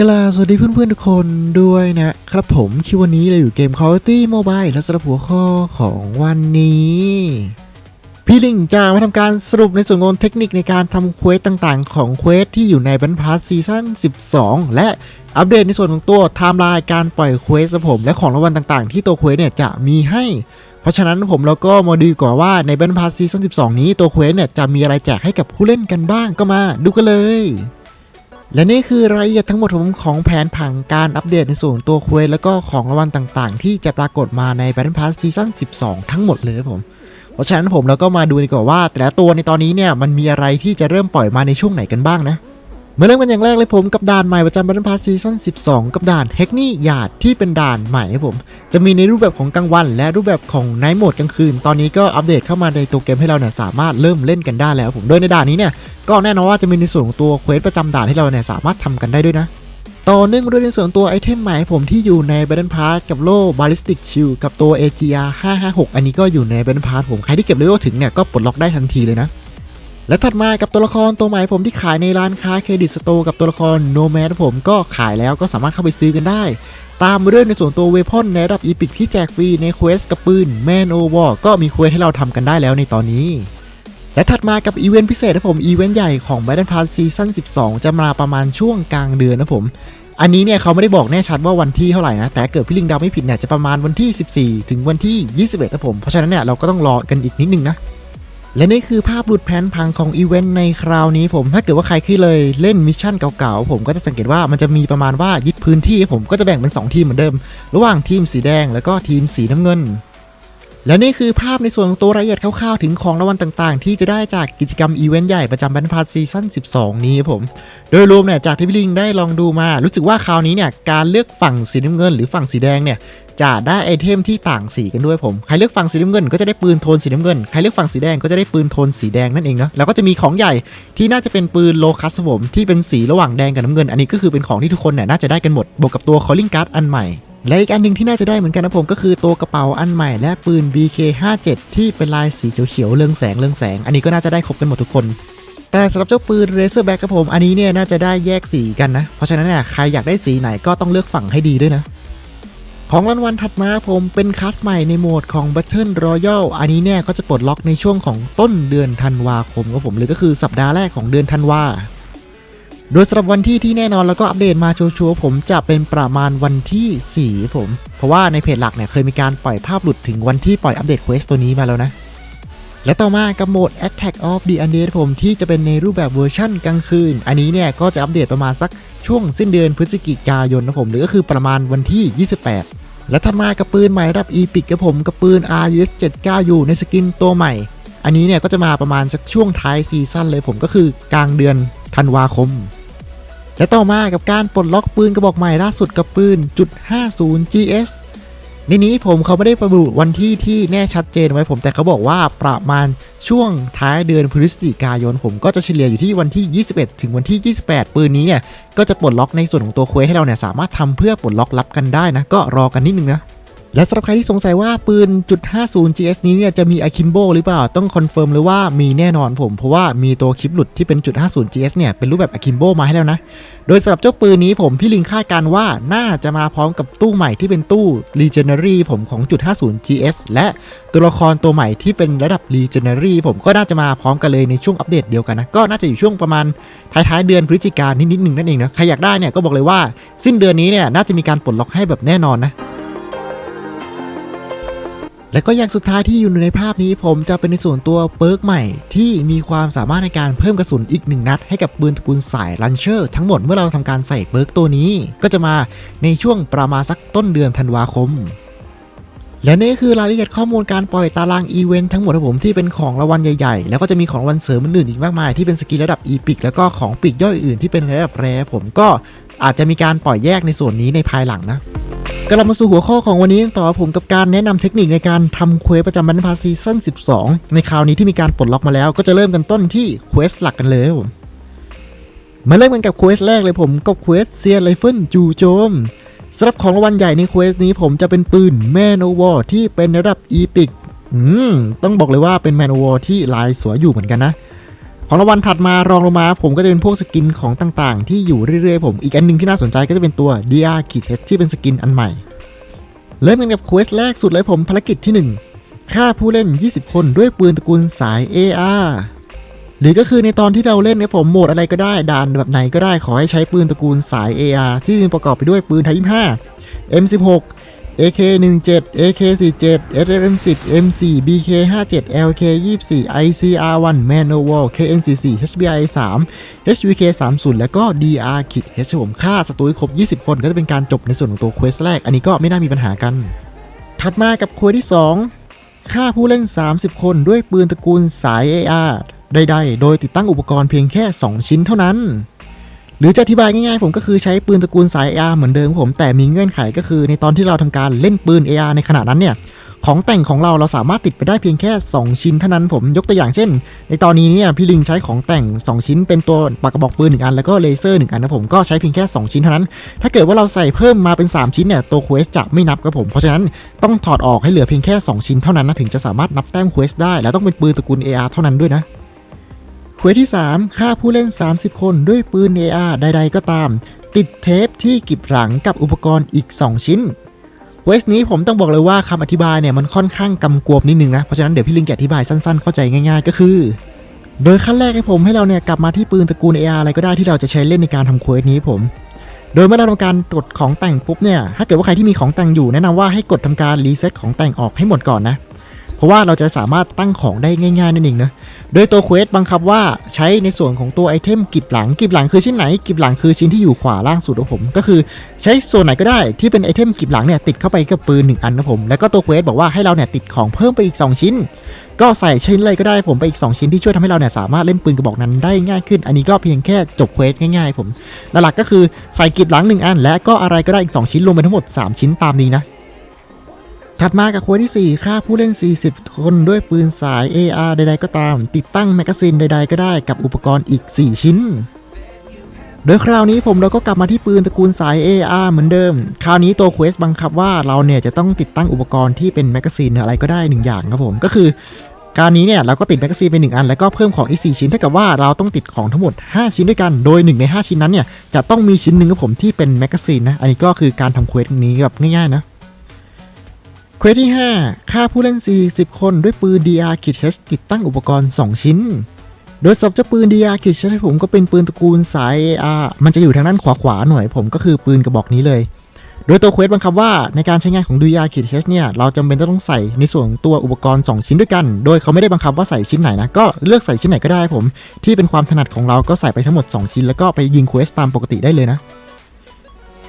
กลาสวัสดีเพื่อนๆทุกคนด้วยนะครับผมคิดวันนี้เราอยู่เกม Call of Duty Mobile และสำหรับหัวข้อของวันนี้ พี่ลิงจะมาทำการสรุปในส่วนของเทคนิคในการทำเควสต่างๆ ของเควสที่อยู่ในบันพาร์ซีซั่น 12 และอัปเดตในส่วนของตัวไทม์ไลน์การปล่อยเควสผมและของรางวัลต่างๆ ที่ตัวเควสเนี่ยจะมีให้ เพราะฉะนั้นผมเราก็มาดูก่อนว่าในแบนพาร์ซีซั่น12 นี้ตัวเควสเนี่ยจะมีอะไรแจกให้กับผู้เล่นกันบ้างก็มาดูกันเลย และนี่คือรายละเอียดทั้งหมดของของแผนผังการอัปเดตในส่วนตัวเควสแล้วก็ของรางวัลต่างๆ ที่จะปรากฏมาใน Battle Pass ซีซั่น12 ทั้งหมดเลยครับผมเพราะฉะนั้นผมเราก็มาดูดีกว่าว่า แต่ละตัวในตอนนี้เนี่ยมันมีอะไรที่จะเริ่มปล่อยมาในช่วงไหนกันบ้างนะ มาเริ่มกันอย่างแรกเลยผมกับด่านใหม่ประจำ Battle Pass ซีซั่น12 กับด่านเฮกนี่ยาดที่เป็นด่านใหม่ครับผม จะมีในรูปแบบของกลางวัน และรูปแบบของไนท์โหมดกลางคืน ตอนนี้ก็อัปเดตเข้ามาในตัวเกมให้เราเนี่ยสามารถเริ่มเล่นกันได้แล้วผม โดยในด่านนี้เนี่ยก็แน่นอนว่าจะมีในส่วนของตัวเควสประจำด่านที่เราเนี่ยสามารถทำกันได้ด้วยนะต่อเนื่องด้วยในส่วนตัวไอเทมใหม่ผมที่อยู่ใน Battle Pass กับโล่ Ballistic Shield กับตัว AGR 556 อันนี้ก็อยู่ใน Battle Pass ผมใครที่เก็บเลเวลถึงเนี่ยก็ปลดล็อกได้ทันทีเลยนะ และถัดมากับตัวละครตัวใหม่ผมที่ขายในร้านค้าเครดิตสโตร์กับตัวละคร Nomad ผมก็ขายแล้วก็สามารถเข้าไปซื้อกันได้ ตามมาด้วยในส่วนตัวเวพอนในระดับอีพิกที่แจกฟรีในเควสกับปืน Man o War ก็มีเควสให้เราทำกันได้แล้วในตอนนี้ และถัดมากับอีเวนต์พิเศษนะผมอีเวนต์ใหญ่ของ Battle Pass Season 12 จะมาประมาณช่วงกลางเดือนนะผม อันนี้เนี่ยเขาไม่ได้บอกแน่ชัดว่าวันที่เท่าไหร่นะ แต่เกิดพี่ลิงดาวไม่ผิดเนี่ยจะประมาณวันที่ 14 ถึงวันที่ 21นะผม เพราะฉะนั้นเนี่ยเราก็ต้องรอกันอีกนิดนึงนะ และนี่คือภาพหลุดแผนพังของอีเวนต์ในคราวนี้ผม ถ้าเกิดว่าใครเคยเลยเล่นมิชชั่นเก่าๆ ผมก็จะสังเกตว่ามันจะมีประมาณว่ายึดพื้นที่ผมก็จะแบ่งเป็น 2 ทีมเหมือนเดิม ระหว่างทีมสีแดงแล้วก็ทีมสีน้ำเงิน และนี่คือภาพในส่วนของตัวรายละเอียดคร่าวๆ ถึงของรางวัลต่างๆ ที่จะได้จากกิจกรรมอีเวนต์ใหญ่ประจำบันพาซีซั่น 12 นี้ครับผม โดยรวมเนี่ยจากที่พี่ลิงได้ลองดูมา รู้สึกว่าคราวนี้เนี่ยการเลือกฝั่งสีน้ำเงิน หรือฝั่งสีแดงเนี่ยจะได้ไอเทมที่ต่างสีกันด้วยผม ใครเลือกฝั่งสีน้ำเงินก็จะได้ปืนโทนสีน้ำเงิน ใครเลือกฝั่งสีแดงก็จะได้ปืนโทนสีแดงนั่นเองเนาะแล้วก็จะมีของใหญ่ที่น่าจะเป็นปืนโลคัสผมที่เป็นสีระหว่างแดงกับน้ำเงิน อันนี้ก็คือเป็นของที่ทุกคนเนี่ยน่าจะได้กันหมด บวกกับตัว calling card อันใหม่ และอีกอันหนึ่งที่น่าจะได้เหมือนกันนะผมก็คือตัวกระเป๋าอันใหม่และปืน BK57 ที่เป็นลายสีเขียวๆเรืองแสงเรืองแสง อันนี้ก็น่าจะได้ครบกันหมดทุกคนแต่สำหรับเจ้าปืน Razorback ครับผม อันนี้เนี่ยน่าจะได้แยกสีกันนะ เพราะฉะนั้นเนี่ยใครอยากได้สีไหนก็ต้องเลือกฝั่งให้ดีด้วยนะ ของรางวัลถัดมาผมเป็นคลาสใหม่ในโหมดของ Battle Royal อันนี้เนี่ยก็จะปลดล็อกในช่วงของต้นเดือนธันวาคมครับผมหรือก็คือสัปดาห์แรกของเดือนธันวา โดยสำหรับวันที่ที่แน่นอนแล้วก็อัปเดตมาชัวร์ๆผมจะเป็นประมาณวันที่ 4 ผม เพราะว่าในเพจหลักเนี่ยเคยมีการปล่อยภาพหลุดถึงวันที่ปล่อยอัปเดตเควสตัวนี้มาแล้วนะและต่อมากับโหมด Attack of the Undead ผมที่จะเป็นในรูปแบบเวอร์ชั่นกลางคืน อันนี้เนี่ยก็จะอัปเดตประมาณสักช่วงสิ้นเดือนพฤศจิกายนนะผม หรือก็คือประมาณวันที่ 28 และถัดมากับปืนใหม่ระดับ Epic กับผมกับปืน RUS 79U ในสกินตัวใหม่ อันนี้เนี่ยก็จะมาประมาณสักช่วงท้ายซีซั่นเลยผมก็คือกลางเดือนธันวาคม และต่อมากับการปลดล็อกปืนกระบอกใหม่ล่าสุดกับปืนจุด50 GS ในนี้ผมเขาไม่ได้ระบุวันที่ที่แน่ชัดเจนไว้ผมแต่เขาบอกว่าประมาณช่วงท้ายเดือนพฤศจิกายน ผมก็จะเฉลี่ยอยู่ที่วันที่ 21 ถึงวันที่ 28 ปืนนี้เนี่ย ก็จะปลดล็อกในส่วนของตัวเควสให้เราเนี่ยสามารถทำเพื่อปลดล็อกรับกันได้นะ ก็รอกันนิดนึงนะ และสำหรับใครที่สงสัยว่าปืนจุด50 GS นี้เนี่ยจะมีอะคิมโบหรือเปล่า ต้องคอนเฟิร์มเลยว่ามีแน่นอนผม เพราะว่ามีตัวคลิปหลุดที่เป็นจุด50 GS เนี่ยเป็นรูปแบบอะคิมโบมาให้แล้วนะ โดยสำหรับเจ้าปืนนี้ผมพี่ลิงคาดการว่าน่าจะมาพร้อมกับตู้ใหม่ที่เป็นตู้ Legendary ผมของจุด50 GS และตัวละครตัวใหม่ที่เป็นระดับ Legendary ผมก็น่าจะมาพร้อมกันเลยในช่วงอัปเดตเดียวกันนะ ก็น่าจะอยู่ช่วงประมาณท้ายๆเดือนพฤศจิกายนนิดๆหนึ่งนั่นเองนะใครอยากได้เนี่ยก็บอกเลยว่า สิ้นเดือนนี้เนี่ยน่าจะมีการปลดล็อกให้แบบแน่นอนนะ และก็อย่างสุดท้ายที่อยู่ในภาพนี้ผมจะเป็นในส่วนตัวเปิร์กใหม่ ที่มีความสามารถในการเพิ่มกระสุนอีกหนึ่งนัด ให้กับปืนตระกูลสายลันเชอร์ทั้งหมดเมื่อเราทำการใส่เปิร์กตัวนี้ ก็จะมาในช่วงประมาณสักต้นเดือนธันวาคม และนี่คือรายละเอียดข้อมูลการปล่อยตารางอีเวนต์ทั้งหมดของผมที่เป็นของรางวัลใหญ่ๆ แล้วก็จะมีของรางวัลเสริมอื่นอีกมากมายที่เป็นสกิลระดับอีพิกแล้วก็ของปีกย่อยอื่นที่เป็นระดับแรผมก็อาจจะมีการปล่อยแยกในส่วนนี้ในภายหลังนะ กลับมาสู่หัวข้อของวันนี้ต่อผมกับการแนะนำเทคนิคในการทำเควสประจำบันพาซีซั่น12 ในคราวนี้ที่มีการปลดล็อกมาแล้ว ก็จะเริ่มกันต้นที่เควสหลักกันเลยผมมาเริ่มกันกับเควสแรกเลยผมกับเควสเซียไรเฟิลจูโจมสำหรับของรางวัลใหญ่ในเควสนี้ผมจะเป็นปืนแมนโอวอที่เป็นระดับอีพิกต้องบอกเลยว่าเป็นแมนโวที่ลายสวยอยู่เหมือนกันนะ ของรางวัลถัดมารองลงมาผมก็จะเป็นพวกสกินของต่างๆ ที่อยู่เรื่อยๆผมอีกอันหนึงที่น่าสนใจก็จะเป็นตัว DR Kit H ที่เป็นสกินอันใหม่เริ่มกันกับเควสแรกสุดเลยผมภารกิจที่ 1ฆ่าผู้เล่น 20 คนด้วยปืนตระกูลสาย AR หรือก็คือในตอนที่เราเล่นเนี่ยผมโหมดอะไรก็ได้ด่านแบบไหนก็ได้ขอให้ใช้ปืนตระกูลสาย AR ที่ประกอบไปด้วยปืนไทย25 M16 AK17 AK47 SLM10 M4 BK57 LK24 ICR1 Manowar KN44 HBI3 HVK30 แล้วก็ DR Kit H ผมฆ่าศัตรูให้ครบ 20 คนก็จะเป็นการจบในส่วนของตัวเควสแรก อันนี้ก็ไม่น่ามีปัญหากัน ถัดมากับเควสที่ 2 ฆ่าผู้เล่น 30 คนด้วยปืนตระกูลสาย AR ใดๆ โดยติดตั้งอุปกรณ์เพียงแค่ 2 ชิ้นเท่านั้น หรือจะอธิบายง่ายๆ ผมก็คือใช้ปืนตระกูลสาย AR เหมือนเดิมผมแต่มีเงื่อนไขก็คือในตอนที่เราทำการเล่นปืน AR ในขณะนั้นเนี่ยของแต่งของเราเราสามารถติดไปได้เพียงแค่ 2 ชิ้นเท่านั้นผมยกตัวอย่างเช่น ในตอนนี้เนี่ยพี่ลิงใช้ของแต่ง 2 ชิ้น เป็นตัวปากกระบอกปืนหนึ่งอันแล้วก็เลเซอร์หนึ่งอันนะผมก็ใช้เพียงแค่ 2 ชิ้นเท่านั้น ถ้าเกิดว่าเราใส่เพิ่มมาเป็น 3 ชิ้นเนี่ยตัวเควสจะไม่นับครับผมเพราะฉะนั้นต้องถอดออกให้เหลือเพียงแค่ 2 ชิ้นเท่านั้นนะถึงจะสามารถนับแต้มเควสได้ แล้วต้องเป็นปืนตระกูล AR เท่านั้นด้วยนะ เควสที่ 3 ฆ่าผู้เล่น 30 คนด้วยปืน AR ใด ๆ ก็ตาม ติดเทปที่กิบหลังกับอุปกรณ์อีก 2 ชิ้นเควสนี้ผมต้องบอกเลยว่าคำอธิบายเนี่ยมันค่อนข้างกำกวมนิดนึงนะ เพราะฉะนั้นเดี๋ยวพี่ลิงจะอธิบายสั้นๆ เข้าใจง่าย ๆ ก็คือ โดยขั้นแรกให้ผมให้เราเนี่ยกลับมาที่ปืนตระกูล AR อะไรก็ได้ที่เราจะใช้เล่นในการทำเควสนี้ผม โดยเมื่อเราทำการกดของแต่งปุ๊บเนี่ยถ้าเกิดว่าใครที่มีของแต่งอยู่แนะนำว่าให้กดทำการรีเซ็ตของแต่งออกให้หมดก่อนนะ เพราะว่าเราจะสามารถตั้งของได้ง่ายๆนั่นเองนะโดยตัวเควสบังคับว่าใช้ในส่วนของตัวไอเทมกิบหลังกิบหลังคือชิ้นไหนกิบหลังคือชิ้นที่อยู่ขวาล่างสุดของผม ก็คือใช้ส่วนไหนก็ได้ที่เป็นไอเทมกิบหลังเนี่ยติดเข้าไปกับปืนหนึ่งอันนะผมแล้วก็ตัวเควสบอกว่าให้เราเนี่ยติดของเพิ่มไปอีก 2 ชิ้น ก็ใส่ชิ้นเลยก็ได้ผมไปอีก 2 ชิ้นที่ช่วยทำให้เราเนี่ยสามารถเล่นปืนกระบอกนั้นได้ง่ายขึ้น อันนี้ก็เพียงแค่จบเควสง่ายๆ ผมหลักๆก็คือใส่กิบหลังหนึ่งอัน และก็อะไรก็ได้อีก 2 ชิ้นรวมเป็นทั้งหมด 3 ชิ้นตามนี้นะ ถัดมากับควสที่4ฆ่าผู้เล่น 40 คนด้วยปืนสาย AR ใดๆก็ตาม ติดตั้งแมกกาซีนใดๆก็ได้กับอุปกรณ์อีก 4 ชิ้น โดยคราวนี้ผมเราก็กลับมาที่ปืนตระกูลสาย AR เหมือนเดิม คราวนี้ตัวเควสบังคับว่าเราเนี่ยจะต้องติดตั้งอุปกรณ์ที่เป็นแมกกาซีนอะไรก็ได้1อย่างครับผมก็คือการนี้เนี่ยเราก็ติดแมกกาซีนไป1อัน แล้วก็เพิ่มของอีก 4 ชิ้นเท่ากับว่าเราต้องติดของทั้งหมด 5 ชิ้นด้วยกัน โดย 1 ใน 5 ชิ้นนั้นเนี่ยจะต้องมีชิ้นหนึ่งครับผมที่เป็นแมกกาซีนนะ อันนี้ก็คือการทำเควสนี้แบบง่ายๆนะ เควสที่ 5 ฆ่าผู้เล่น 40 คนด้วยปืน DR Kit H ติดตั้งอุปกรณ์ 2 ชิ้น โดยสับเจ้าปืน DR Kit H ให้ผมก็เป็นปืนตระกูลสาย AR มันจะอยู่ทางด้านขวาๆหน่อยผมก็คือปืนกระบอกนี้เลย โดยตัวเควสบังคับว่าในการใช้งานของ DR Kit H เนี่ย เราจำเป็นต้องใส่ในส่วนของตัวอุปกรณ์ 2 ชิ้นด้วยกัน โดยเขาไม่ได้บังคับว่าใส่ชิ้นไหนนะ ก็เลือกใส่ชิ้นไหนก็ได้ผม ที่เป็นความถนัดของเราก็ใส่ไปทั้งหมด 2 ชิ้น แล้วก็ไปยิงเควสตามปกติได้เลยนะ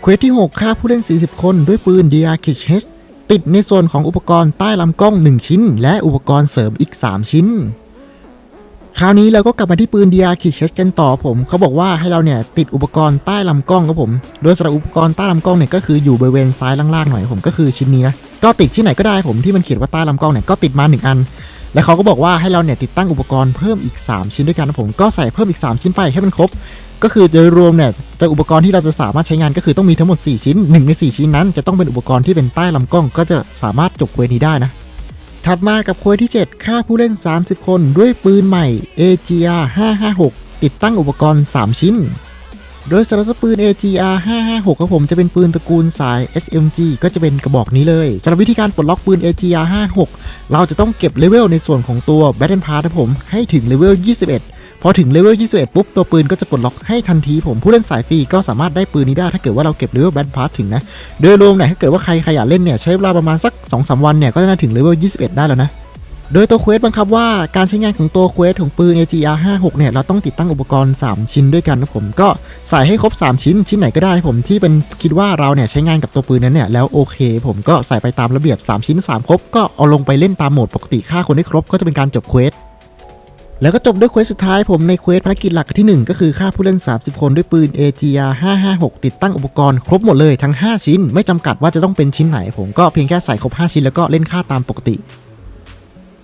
เควสที่ 6 ฆ่าผู้เล่น 40 คนด้วยปืน DR Kit H ติดในส่วนของอุปกรณ์ใต้ลำกล้อง 1 ชิ้น และอุปกรณ์เสริมอีก 3 ชิ้น คราวนี้เราก็กลับมาที่ปืน DR Kit H กันต่อผม เขาบอกว่าให้เราเนี่ยติดอุปกรณ์ใต้ลำกล้องครับผม โดยสำหรับอุปกรณ์ใต้ลำกล้องเนี่ยก็คืออยู่บริเวณซ้ายล่างๆหน่อยผมก็คือชิ้นนี้นะ ก็ติดที่ไหนก็ได้ผมที่มันเขียนว่าใต้ลำกล้องเนี่ยก็ติดมา 1 อัน และเขาก็บอกว่าให้เราเนี่ยติดตั้งอุปกรณ์เพิ่มอีก 3 ชิ้นด้วยกันนะผม ก็ใส่เพิ่มอีก 3 ชิ้นไปให้มันครบ ก็คือโดยรวมเนี่ยจะอุปกรณ์ที่เราจะสามารถใช้งานก็คือต้องมีทั้งหมด 4 ชิ้น 1 ใน 4 ชิ้นนั้น จะต้องเป็นอุปกรณ์ที่เป็นใต้ลำกล้อง ก็จะสามารถจบเควสนี้ได้นะ ถัดมากับเควสที่ 7 ฆ่าผู้เล่น 30 คน ด้วยปืนใหม่ AGR 556 ติดตั้งอุปกรณ์ 3 ชิ้น โดยสำหรับปืน AGR 556ครับผมจะเป็นปืนตระกูลสาย SMG ก็จะเป็นกระบอกนี้เลยสำหรับวิธีการปลดล็อกปืน AGR 56เราจะต้องเก็บเลเวลในส่วนของตัว Battle Pass ครับผมให้ถึงเลเวล21 พอถึงเลเวล 21 ปุ๊บ ตัวปืนก็จะปลดล็อกให้ทันทีผมผู้เล่นสายฟรีก็สามารถได้ปืนนี้ได้ ถ้าเกิดว่าเราเก็บเลเวล Battle Pass ถึงนะ โดยรวมเนี่ยถ้าเกิดว่าใครขยันเล่นเนี่ย ใช้เวลาประมาณสัก 2-3 วันเนี่ย ก็จะถึงเลเวล 21 ได้แล้วนะโดยตัวเควสบังคับว่าการใช้งานของตัวเควสของปืน AGR 56เนี่ยเราต้องติดตั้งอุปกรณ์ 3 ชิ้นด้วยกันนะผมก็ใส่ให้ครบ 3 ชิ้น ชิ้นไหนก็ได้ผมที่เป็นคิดว่าเราเนี่ยใช้งานกับตัวปืนนั้นเนี่ยแล้วโอเค ผมก็ใส่ไปตามระเบียบ 3 ชิ้น 3 ครบ ก็เอาลงไปเล่นตามโหมดปกติฆ่าคนได้ครบก็จะเป็นการจบเควส แล้วก็จบด้วยเควสสุดท้ายผมในเควสภารกิจหลักที่ 1 ก็คือฆ่าผู้เล่น 30 คนด้วยปืน AGR 556 ติดตั้งอุปกรณ์ครบหมดเลยทั้ง 5 ชิ้น ไม่จำกัดว่าจะต้องเป็นชิ้นไหน ผมก็เพียงแค่ใส่ครบ 5 ชิ้นแล้วก็เล่นฆ่าตามปกติ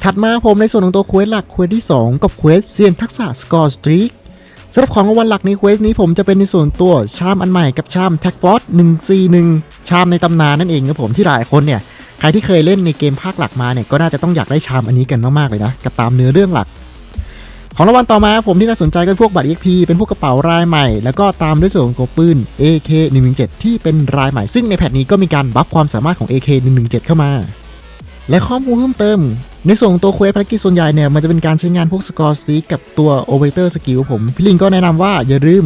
ถัดมาผมในส่วนของตัวเควสหลักเควสที่ 2 กับเควสเซียนทักษะสกอร์สตรีกสำหรับของรางวัลหลักในเควสนี้ผมจะเป็นในส่วนตัวชามอันใหม่กับชามแท็กฟอร์ด141 ชามในตำนานนั่นเองครับผมที่หลายคนเนี่ยใครที่เคยเล่นในเกมภาคหลักมาเนี่ยก็น่าจะต้องอยากได้ชามอันนี้กันมากๆเลยนะกับตามเนื้อเรื่องหลัก ของรางวัลต่อมาผมที่น่าสนใจก็พวกบัตร EXP เป็นพวกกระเป๋ารายใหม่ แล้วก็ตามด้วยส่วนของปืน AK 117ที่เป็นรายใหม่ ซึ่งในแพทนี้ก็มีการบัฟความสามารถของ AK 117เข้ามา และข้อมูลเพิ่มเติม ในส่วนของตัวเควสภารกิจส่วนใหญ่เนี่ยมันจะเป็นการใช้งานพวกสกอร์สติกกับตัวโอเวเตอร์สกิลผมพี่ลิงก็แนะนำว่าอย่าลืม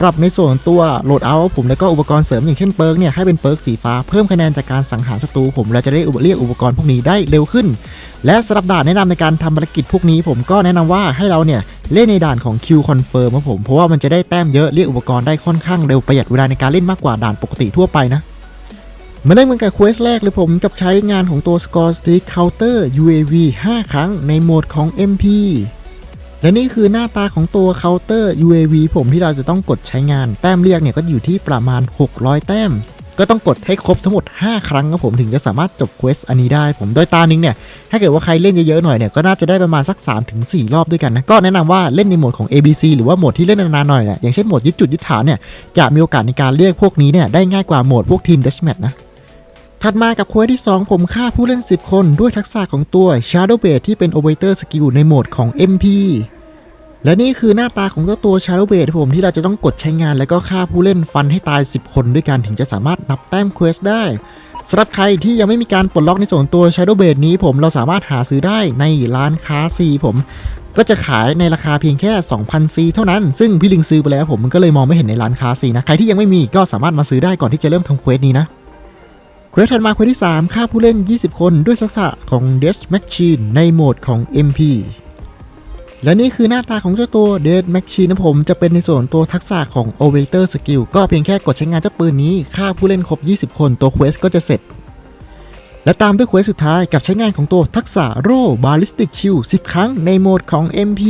ปรับในส่วนตัวโหลดเอาผมแล้วก็อุปกรณ์เสริมอย่างเช่นเปิร์กเนี่ยให้เป็นเปิร์กสีฟ้าเพิ่มคะแนนจากการสังหารศัตรูผมเราจะได้เรียกอุปกรณ์พวกนี้ได้เร็วขึ้น และสำหรับด่านแนะนำในการทำภารกิจพวกนี้ ผมก็แนะนำว่าให้เราเนี่ยเล่นในด่านของ Q Confirm ครับผมเพราะว่ามันจะได้แต้มเยอะเรียกอุปกรณ์ได้ค่อนข้างเร็วประหยัดเวลาในการเล่นมากกว่าด่านปกติทั่วไปนะมาเริ่มกันกับเควสแรกเลยผมกับใช้งานของตัว Score Stick Counter UAV 5 ครั้งในโหมดของ MP และนี่คือหน้าตาของตัว Counter UAV ผมที่เราจะต้องกดใช้งาน แต้มเรียกเนี่ยก็อยู่ที่ประมาณ 600 แต้ม ก็ต้องกดให้ครบทั้งหมด 5 ครั้งครับผมถึงจะสามารถจบเควสอันนี้ได้ ผมโดยตานึงเนี่ย ถ้าเกิดว่าใครเล่นเยอะๆหน่อยเนี่ย ก็น่าจะได้ประมาณสัก 3-4 รอบด้วยกันนะ ก็แนะนำว่าเล่นในโหมดของ ABC หรือว่าโหมดที่เล่นนานๆหน่อยแหละอย่างเช่นโหมดยึดจุดยึดฐานเนี่ยจะมีโอกาสในการเรียกพวกนี้เนี่ยได้ง่ายกว่าโหมดพวกทีม Deathmatch นะ ถัดมากับเควสที่ 2 ผมฆ่าผู้เล่น 10 คนด้วยทักษะของตัว Shadow Blade ที่เป็น Operator Skill ในโหมดของ MP และนี่คือหน้าตาของเจ้าตัว Shadow Blade ผมที่เราจะต้องกดใช้งาน แล้วก็ฆ่าผู้เล่นฟันให้ตาย 10 คนด้วยกันถึงจะสามารถนับแต้มเควสได้สำหรับใครที่ยังไม่มีการปลดล็อกในส่วนตัว Shadow Blade นี้ผมเราสามารถหาซื้อได้ในร้านค้าซีผมก็จะขายในราคาเพียงแค่2,000ซีเท่านั้น ซึ่งพี่ลิงซื้อไปแล้วผมก็เลยมองไม่เห็นในร้านค้าซีนะ ใครที่ยังไม่มีก็สามารถมาซื้อได้ก่อนที่จะเริ่มทำเควสนี้นะ ควสถัดมาเควสที่ 3 ฆ่าผู้เล่น 20 คนด้วยทักษะของ Death Machine ในโหมดของ MP และนี่คือหน้าตาของเจ้าตัว Death Machine นะผมจะเป็นในส่วนตัวทักษะของ Operator Skill ก็เพียงแค่กดใช้งานเจ้าปืนนี้ฆ่าผู้เล่นครบ 20 คนตัวเควสก็จะเสร็จ และตามด้วยเควสสุดท้ายกับใช้งานของตัวทักษะโร่ Ballistic Shield 10 ครั้งในโหมดของ MP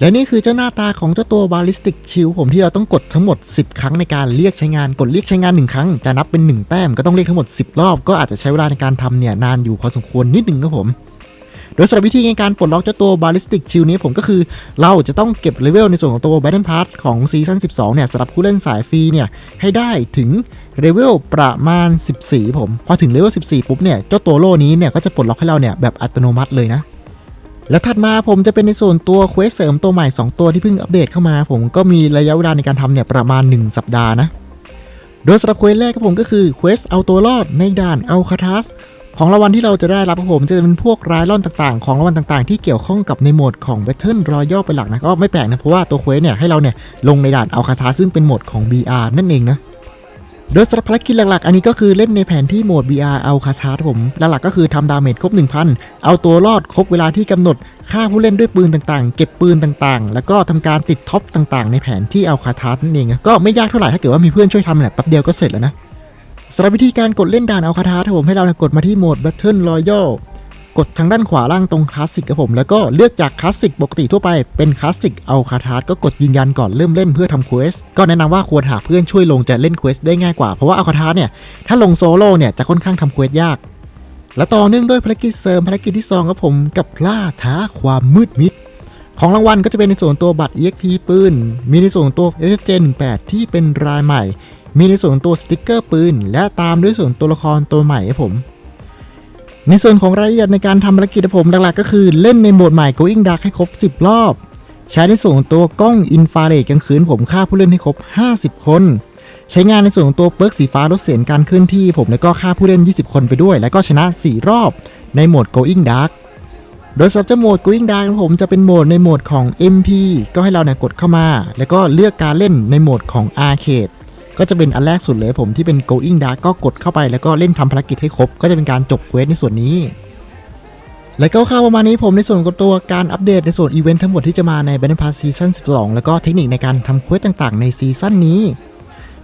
และนี่คือเจ้าหน้าตาของเจ้าตัว Ballistic Shield ผมที่เราต้องกดทั้งหมด 10 ครั้งในการเรียกใช้งานกดเรียกใช้งาน 1 ครั้ง จะนับเป็น 1 แต้มก็ต้องเรียกทั้งหมด 10 รอบ ก็อาจจะใช้เวลาในการทำเนี่ยนานอยู่พอสมควรนิดนึงครับผม โดยสำหรับวิธีในการปลดล็อกเจ้าตัว Ballistic Shield นี้ผมก็คือ เราจะต้องเก็บเลเวลในส่วนของตัว Battle Pass ของซีซั่น12 เนี่ยสำหรับผู้เล่นสายฟรีเนี่ยให้ได้ถึงเลเวลประมาณ 14 ผม พอถึงเลเวล 14 ปุ๊บเนี่ยเจ้าตัวโล่นี้เนี่ยก็จะปลดล็อกให้เราเนี่ยแบบอัตโนมัติเลยนะ แล้วถัดมาผมจะเป็นในส่วนตัวเควสเสริมตัวใหม่ 2 ตัวที่เพิ่งอัปเดตเข้ามา ผมก็มีระยะเวลาในการทำเนี่ยประมาณ 1 สัปดาห์นะ โดยสำหรับเควสแรกครับผมก็คือเควสเอาตัวรอดในด่านอัลคาทัสของรางวัลที่เราจะได้รับครับผมจะเป็นพวกรายล่อนต่างๆ ของรางวัลต่างๆ ที่เกี่ยวข้องกับในโหมดของ Battle Royale เป็นหลักนะก็ไม่แปลกนะเพราะว่าตัวเควสเนี่ยให้เราเนี่ยลงในด่านอัลคาทัสซึ่งเป็นโหมดของ BR นั่นเองนะ โดยสำหรับภารกิจหลักๆ อันนี้ก็คือเล่นในแผนที่โหมด BR เอาคาทาผม หลักๆก็คือทำดาเมจครบ 1,000 เอาตัวรอดครบเวลาที่กำหนด ฆ่าผู้เล่นด้วยปืนต่างๆ เก็บปืนต่างๆ แล้วก็ทำการติดท็อปต่างๆ ในแผนที่เอาคาทานั่นเองก็ไม่ยากเท่าไหร่ถ้าเกิดว่ามีเพื่อนช่วยทำแหละแป๊บเดียวก็เสร็จแล้วนะสำหรับวิธีการกดเล่นด่านเอาคาทาผมให้เรานะกดมาที่โหมด Battle Royale กดทางด้านขวาล่างตรงคลาสสิกครับผม แล้วก็เลือกจากคลาสสิกปกติทั่วไปเป็นคลาสสิกเอาคาทาสก็กดยืนยันก่อนเริ่มเล่นเพื่อทำเควสก็แนะนำว่าควรหาเพื่อนช่วยลงจะเล่นเควสได้ง่ายกว่าเพราะว่าเอาคาทาสเนี่ยถ้าลงโซโล่เนี่ยจะค่อนข้างทำเควสยากและต่อเนื่องด้วยภารกิจเสริมภารกิจที่2ครับผมกับล่าท้าความมืดมิด ของรางวัลก็จะเป็นในส่วนตัวบัตร EXP ปืน มีในส่วนตัว SJ18 ที่เป็นรายใหม่ มีในส่วนตัวสติกเกอร์ปืน และตามด้วยส่วนตัวละครตัวใหม่ครับผม ในส่วนของรายละเอียดในการทำภารกิจผมหลักๆ ก็คือเล่นในโหมดใหม่ Going Dark ให้ครบ 10 รอบ ใช้ในส่วนของตัวกล้องอินฟราเรดกลางคืนผมฆ่าผู้เล่นให้ครบ 50 คน ใช้งานในส่วนของตัวเปิร์กสีฟ้าลดเสียงการเคลื่อนที่ผมแล้วก็ฆ่าผู้เล่น 20 คนไปด้วย แล้วก็ชนะ 4 รอบในโหมด Going Dark โดยสำหรับจ้าโหมด Going Dark ผมจะเป็นโหมดในโหมดของ MP ก็ให้เราเนี่ยกดเข้ามา แล้วก็เลือกการเล่นในโหมดของ Arcade ก็จะเป็นอันแรกสุดเลยผมที่เป็น Going Dark ก็กดเข้าไปแล้วก็เล่นทำภารกิจให้ครบ ก็จะเป็นการจบเควสในส่วนนี้ และก็ข่าวประมาณนี้ผมในส่วนของตัวการอัปเดตในส่วนอีเวนต์ทั้งหมดที่จะมาใน Battle Pass ซีซั่น12 แล้วก็เทคนิคในการทำเควสต่างๆ ในซีซั่นนี้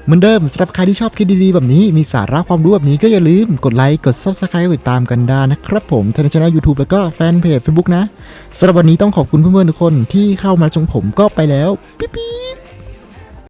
เหมือนเดิมสำหรับใครที่ชอบคลิปดีๆ แบบนี้มีสาระความรู้แบบนี้ก็อย่าลืมกดไลค์ กด Subscribe กดติดตามกันได้นะครับผมทางช่อง YouTube แล้วก็แฟนเพจ Facebook นะสำหรับวันนี้ต้องขอบคุณเพื่อนๆทุกคนที่เข้ามาชมผมก็ไปแล้ว ปิ๊บ